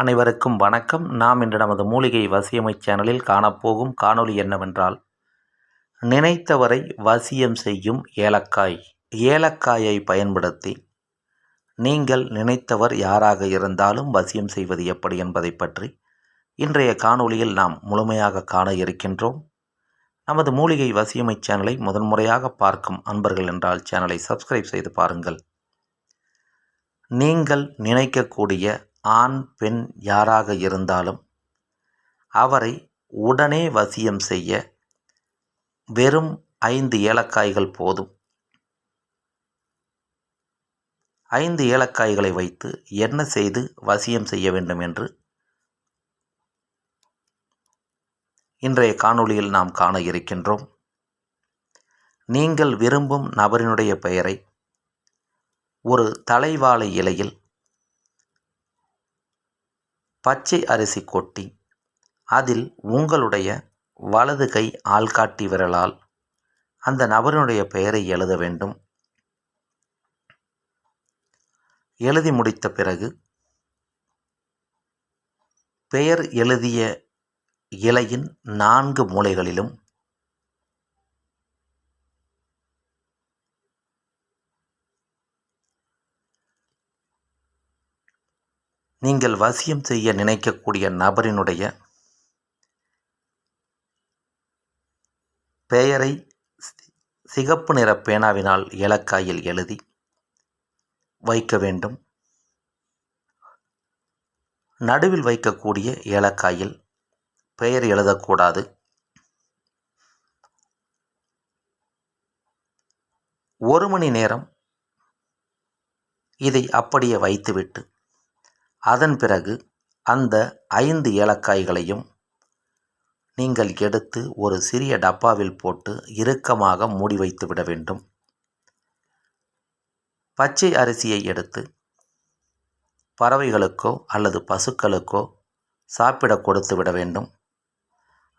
அனைவருக்கும் வணக்கம். நாம் இன்று நமது மூலிகை வசியமை சேனலில் காணப்போகும் காணொளி என்னவென்றால் நினைத்தவரை வசியம் செய்யும் ஏலக்காய். ஏலக்காயை பயன்படுத்தி நீங்கள் நினைத்தவர் யாராக இருந்தாலும் வசியம் செய்வது எப்படி என்பதை பற்றி இன்றைய காணொளியில் நாம் முழுமையாக காண இருக்கின்றோம். நமது மூலிகை வசியமை சேனலை முதன்முறையாக பார்க்கும் அன்பர்கள் என்றால் சேனலை சப்ஸ்கிரைப் செய்து பாருங்கள். நீங்கள் நினைக்கக்கூடிய ஆண் பெண் யாராக இருந்தாலும் அவரை உடனே வசியம் செய்ய வெறும் ஐந்து ஏலக்காய்கள் போதும். ஐந்து ஏலக்காய்களை வைத்து என்ன செய்து வசியம் செய்ய வேண்டும் என்று இன்றைய காணொளியில் நாம் காண இருக்கின்றோம். நீங்கள் விரும்பும் நபரினுடைய பெயரை ஒரு தலைவாழை இலையில் பச்சை அரிசி கொட்டி அதில் உங்களுடைய வலது கை ஆள்காட்டி விரலால் அந்த நபரினுடைய பெயரை எழுத வேண்டும். எழுதி முடித்த பிறகு பெயர் எழுதிய இலையின் நான்கு மூலைகளிலும் நீங்கள் வசியம் செய்ய நினைக்கக்கூடிய நபரினுடைய பெயரை சிகப்பு நிற பேனாவினால் ஏலக்காயில் எழுதி வைக்க வேண்டும். நடுவில் வைக்கக்கூடிய ஏலக்காயில் பெயர் எழுதக்கூடாது. ஒரு மணி நேரம் இதை அப்படியே வைத்துவிட்டு அதன் பிறகு அந்த ஐந்து ஏலக்காய்களையும் நீங்கள் எடுத்து ஒரு சிறிய டப்பாவில் போட்டு இறுக்கமாக மூடி வைத்து விட வேண்டும். பச்சை அரிசியை எடுத்து பறவைகளுக்கோ அல்லது பசுக்களுக்கோ சாப்பிட கொடுத்து விட வேண்டும்.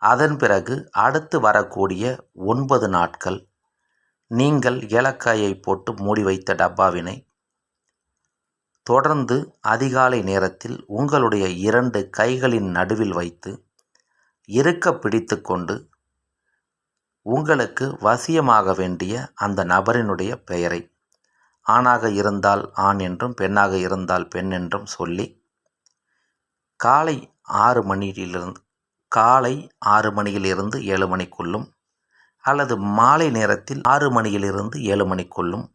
அதன் பிறகு அடுத்து வரக்கூடிய ஒன்பது நாட்கள் நீங்கள் ஏலக்காயை போட்டு மூடி வைத்த டப்பாவினை தொடர்ந்து அதிகாலை நேரத்தில் உங்களுடைய இரண்டு கைகளின் நடுவில் வைத்து இருக்க பிடித்து கொண்டு உங்களுக்கு வசியமாக வேண்டிய அந்த நபரினுடைய பெயரை ஆணாக இருந்தால் ஆண் என்றும் பெண்ணாக இருந்தால் பெண் என்றும் சொல்லி காலை ஆறு மணியிலிருந்து காலை ஆறு மணியிலிருந்து ஏழு மணிக்குள்ளும் அல்லது மாலை நேரத்தில் ஆறு மணியிலிருந்து ஏழு மணிக்குள்ளும்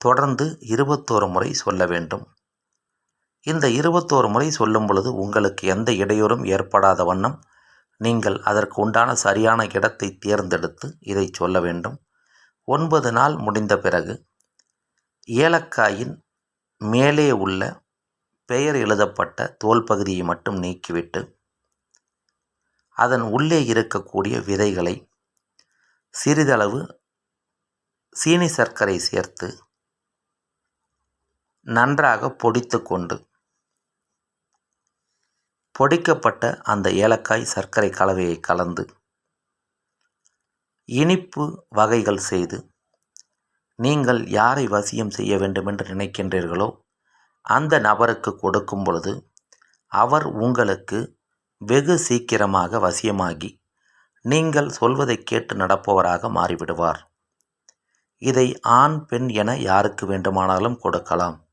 தொடர்ந்து இருபத்தோரு முறை சொல்ல வேண்டும். இந்த இருபத்தோரு முறை சொல்லும் பொழுது உங்களுக்கு எந்த இடையூறும் ஏற்படாத வண்ணம் நீங்கள் அதற்கு உண்டான சரியான இடத்தை தேர்ந்தெடுத்து இதை சொல்ல வேண்டும். ஒன்பது நாள் முடிந்த பிறகு ஏலக்காயின் மேலே உள்ள பெயர் எழுதப்பட்ட தோல் பகுதியை மட்டும் நீக்கிவிட்டு அதன் உள்ளே இருக்கக்கூடிய விதைகளை சிறிதளவு சீனி சர்க்கரை சேர்த்து நன்றாக பொடித்து கொண்டு. பொடிக்கப்பட்ட அந்த ஏலக்காய் சர்க்கரை கலவையை கலந்து இனிப்பு வகைகள் செய்து நீங்கள் யாரை வசியம் செய்ய வேண்டுமென்று நினைக்கின்றீர்களோ அந்த நபருக்கு கொடுக்கும் பொழுது அவர் உங்களுக்கு வெகு சீக்கிரமாக வசியமாகி நீங்கள் சொல்வதை கேட்டு நடப்பவராக மாறிவிடுவார். இதை ஆண் பெண் என யாருக்கு வேண்டுமானாலும் கொடுக்கலாம்.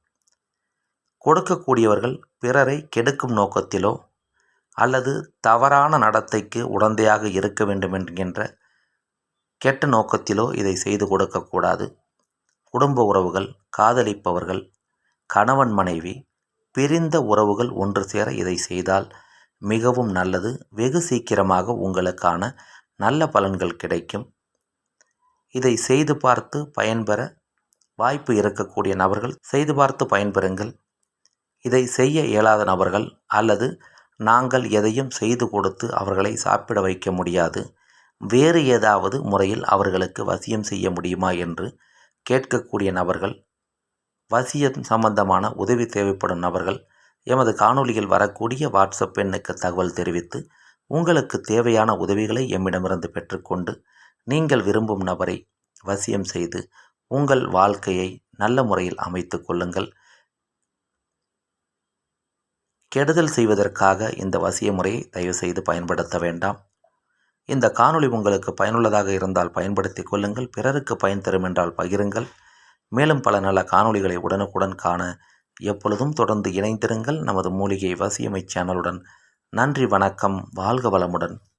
கொடுக்கக்கூடியவர்கள் பிறரை கெடுக்கும் நோக்கத்திலோ அல்லது தவறான நடத்தைக்கு உடந்தையாக இருக்க வேண்டும் என்கின்ற கெட்ட நோக்கத்திலோ இதை செய்து கொடுக்கக்கூடாது குடும்ப உறவுகள் காதலிப்பவர்கள் கணவன் மனைவி பிரிந்த உறவுகள் ஒன்று சேர இதை செய்தால் மிகவும் நல்லது. வெகு சீக்கிரமாக உங்களுக்கான நல்ல பலன்கள் கிடைக்கும். இதை செய்து பார்த்து பயன்பெற வாய்ப்பு இருக்கக்கூடிய நபர்கள் செய்து பார்த்து பயன்பெறுங்கள். இதை செய்ய இயலாத நபர்கள் அல்லது நாங்கள் எதையும் செய்து கொடுத்து அவர்களை சாப்பிட வைக்க முடியாது. வேறு ஏதாவது முறையில் அவர்களுக்கு வசியம் செய்ய முடியுமா என்று கேட்கக்கூடிய நபர்கள் வசியம் சம்பந்தமான உதவி தேவைப்படும் நபர்கள் எமது காணொலியில் வரக்கூடிய வாட்ஸ்அப் எண்ணுக்கு தகவல் தெரிவித்து உங்களுக்கு தேவையான உதவிகளை எம்மிடமிருந்து பெற்றுக்கொண்டு நீங்கள் விரும்பும் நபரை வசியம் செய்து உங்கள் வாழ்க்கையை நல்ல முறையில் அமைத்து கொள்ளுங்கள். கெடுதல் செய்வதற்காக இந்த வசிய முறையை தயவு செய்து பயன்படுத்த வேண்டாம். இந்த காணொளி உங்களுக்கு பயனுள்ளதாக இருந்தால் பயன்படுத்திக் கொள்ளுங்கள் பிறருக்கு பயன் தரும் என்றால் பகிருங்கள். மேலும் பல நல்ல காணொளிகளை உடனுக்குடன் காண எப்பொழுதும் தொடர்ந்து இணைந்திருங்கள். நமது மூலிகை வசியமை சேனலுடன் நன்றி வணக்கம் வாழ்க வளமுடன்.